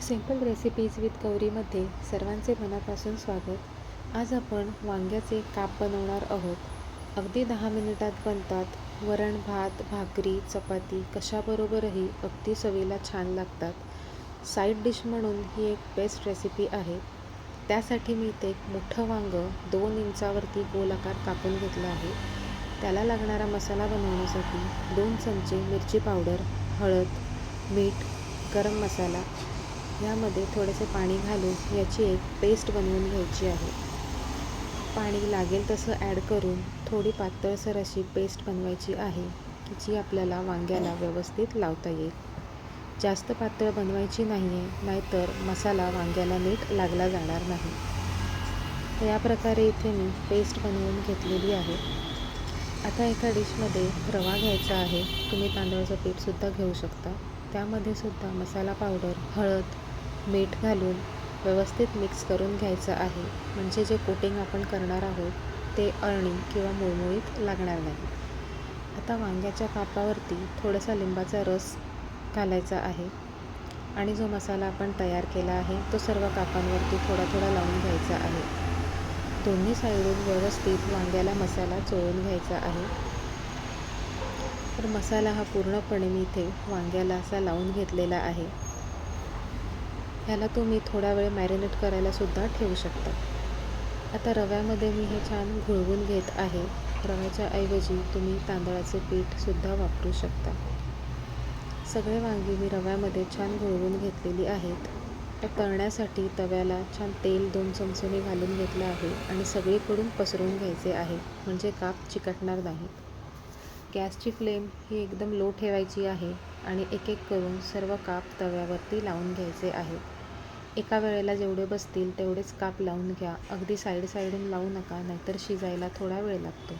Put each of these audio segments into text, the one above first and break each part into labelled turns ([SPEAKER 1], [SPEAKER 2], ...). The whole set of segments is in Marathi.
[SPEAKER 1] सिंपल रेसिपीज विथ गौरीमध्ये सर्वांचे मनापासून स्वागत. आज आपण वांग्याचे काप बनवणार आहोत. अगदी दहा मिनिटात बनतात. वरण भात भाकरी चपाती कशाबरोबरही अगदी चवीला छान लागतात. साईड डिश म्हणून ही एक बेस्ट रेसिपी आहे. त्यासाठी मी ते एक मोठं वांगं दोन इंचावरती गोल आकार कापून घेतलं आहे. त्याला लागणारा मसाला बनवण्यासाठी दोन चमचे मिरची पावडर हळद मीठ गरम मसाला यामध्ये थोडेसे पाणी घालून याची एक पेस्ट बनवून घ्यायची आहे. पाणी लागेल तसं ॲड करून थोडी पातळसर अशी पेस्ट बनवायची आहे की जी आपल्याला वांग्याला व्यवस्थित लावता येईल. जास्त पातळ बनवायची नाही आहे नाहीतर मसाला वांग्याला नीट लागला जाणार नाही. तर या प्रकारे इथे मी पेस्ट बनवून घेतलेली आहे. आता एका डिशमध्ये रवा घ्यायचा आहे. तुम्ही तांदळाचं पीठसुद्धा घेऊ शकता. त्यामध्ये सुद्धा मसाला पावडर हळद मीठ घालून व्यवस्थित मिक्स करून घ्यायचं आहे. म्हणजे जे कोटिंग आपण करणार आहोत ते अळणी किंवा मुळमुळीत लागणार नाही. आता वांग्याच्या कापावरती थोडासा लिंबाचा रस घालायचा आहे. आणि जो मसाला आपण तयार केला आहे तो सर्व कापांवरती थोडा थोडा लावून घ्यायचा आहे. दोन्ही साईडून व्यवस्थित वांग्याला मसाला चोळून घ्यायचा आहे. तर मसाला हा पूर्णपणे मी इथे वांग्याला असा लावून घेतलेला आहे. ह्याला तुम्ही थोडा वेळ मॅरिनेट करायलासुद्धा ठेवू शकता. आता रव्यामध्ये मी हे छान घुळवून घेत आहे. रव्याच्या ऐवजी तुम्ही तांदळाचे पीठसुद्धा वापरू शकता. सगळे वांगी मी रव्यामध्ये छान घुळवून घेतलेली आहेत. तर तळण्यासाठी तव्याला छान तेल दोन चमचे मी घालून घेतलं आहे आणि सगळीकडून पसरवून घ्यायचे आहे. म्हणजे काप चिकटणार नाहीत गॅसची फ्लेम ही एकदम लो ठेवायची आहे आणि एक एक करून सर्व काप तव्यावरती लावून घ्यायचे आहेत एका वेळेला जेवढे बसतील तेवढेच काप लावून घ्या. अगदी साईड साईडून लावू नका नाहीतर शिजायला थोडा वेळ लागतो.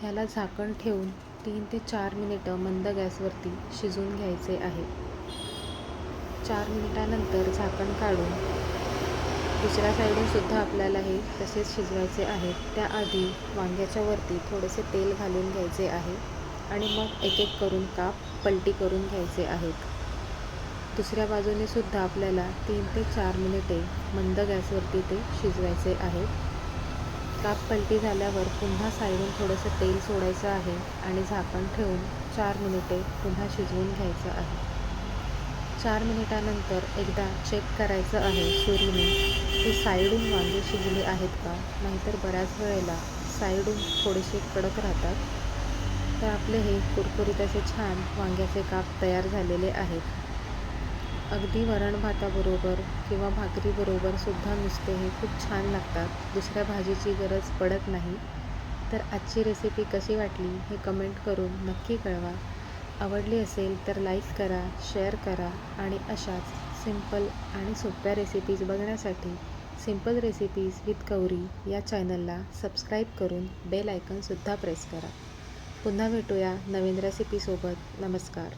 [SPEAKER 1] ह्याला झाकण ठेवून तीन ते चार मिनिटं मंद गॅसवरती शिजून घ्यायचे आहे. चार मिनिटानंतर झाकण काढून दुसऱ्या साईडूनसुद्धा आपल्याला हे तसेच शिजवायचे आहेत. त्याआधी वांग्याच्या वरती थोडेसे तेल घालून घ्यायचे आहे आणि मग एक एक करून काप पलटी करून घ्यायचे आहेत. दुसऱ्या बाजूने सुद्धा आपल्याला तीन ते चार मिनिटे मंद गॅसवरती ते शिजवायचे आहे. काप पलटी झाल्यावर पुन्हा साईडून थोडंसं तेल सोडायचं आहे आणि झाकण ठेवून चार मिनिटे पुन्हा शिजवून घ्यायचं आहे. चार मिनिटानंतर एकदा चेक करायचं आहे सुरीने की साईडून वांगे शिजले आहेत का? नाहीतर बऱ्याच वेळेला साईडून थोडेसे कडक राहतात. तर आपले हे कुरकुरीत असे छान वांग्याचे काप तयार झालेले आहेत. अगदी वरण भाताबरोबर किंवा भाकरीबरोबर सुद्धा नुसते हे खूप छान लागतात. दुसऱ्या भाजीची गरज पडत नाही. तर आजची रेसिपी कशी वाटली हे कमेंट करून नक्की कळवा. आवडली असेल तर लाईक करा शेअर करा आणि अशाच सिंपल आणि सोप्या रेसिपीज बघण्यासाठी सिंपल रेसिपीज विथ कौरी या चॅनलला सबस्क्राईब करून बेल आयकनसुद्धा प्रेस करा. पुन्हा भेटूया नवीन रेसिपीसोबत नमस्कार.